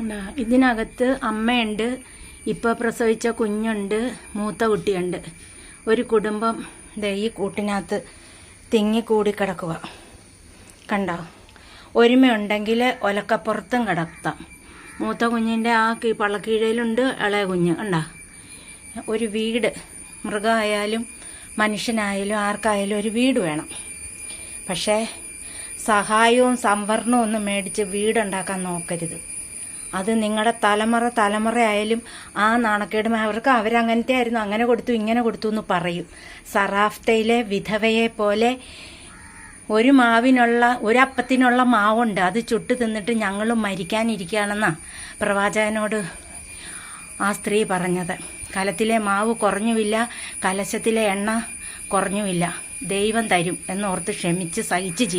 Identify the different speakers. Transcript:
Speaker 1: ഉണ്ടാ ഇതിനകത്ത് അമ്മയുണ്ട് ഇപ്പോൾ പ്രസവിച്ച കുഞ്ഞുണ്ട് മൂത്ത കുട്ടിയുണ്ട്. ഒരു കുടുംബം ഈ കൂട്ടിനകത്ത് തിങ്ങിക്കൂടി കിടക്കുക കണ്ടോ? ഒരുമയുണ്ടെങ്കിൽ ഒലക്കപ്പുറത്തും കിടത്താം. മൂത്ത കുഞ്ഞിന്റെ ആ കീ പള്ളക്കീഴയിലുണ്ട് ഇളയ കുഞ്ഞ്. കണ്ടോ? ഒരു വീട്. മൃഗമായാലും മനുഷ്യനായാലും ആർക്കായാലും ഒരു വീട് വേണം. പക്ഷേ സഹായവും സംവരണവും ഒന്നും മേടിച്ച് വീടുണ്ടാക്കാൻ നോക്കരുത്. അത് നിങ്ങളുടെ തലമുറ തലമുറയായാലും ആ നാണക്കേടും അവർക്ക് അവരങ്ങനത്തെ ആയിരുന്നു അങ്ങനെ കൊടുത്തു ഇങ്ങനെ കൊടുത്തു എന്ന് പറയും. സറാഫ്തയിലെ വിധവയെ പോലെ ഒരു മാവിനുള്ള ഒരു അപ്പത്തിനുള്ള മാവുണ്ട്. അത് ചുട്ട് തിന്നിട്ട് ഞങ്ങളും മരിക്കാനിരിക്കുകയാണെന്നാ പ്രവാചകനോട് ആ സ്ത്രീ പറഞ്ഞത്. കലത്തിലെ മാവ് കുറഞ്ഞുമില്ല കലശത്തിലെ എണ്ണ കുറഞ്ഞുമില്ല. ദൈവം തരും എന്നോർത്ത് ക്ഷമിച്ച് സഹിച്ച് ജീവി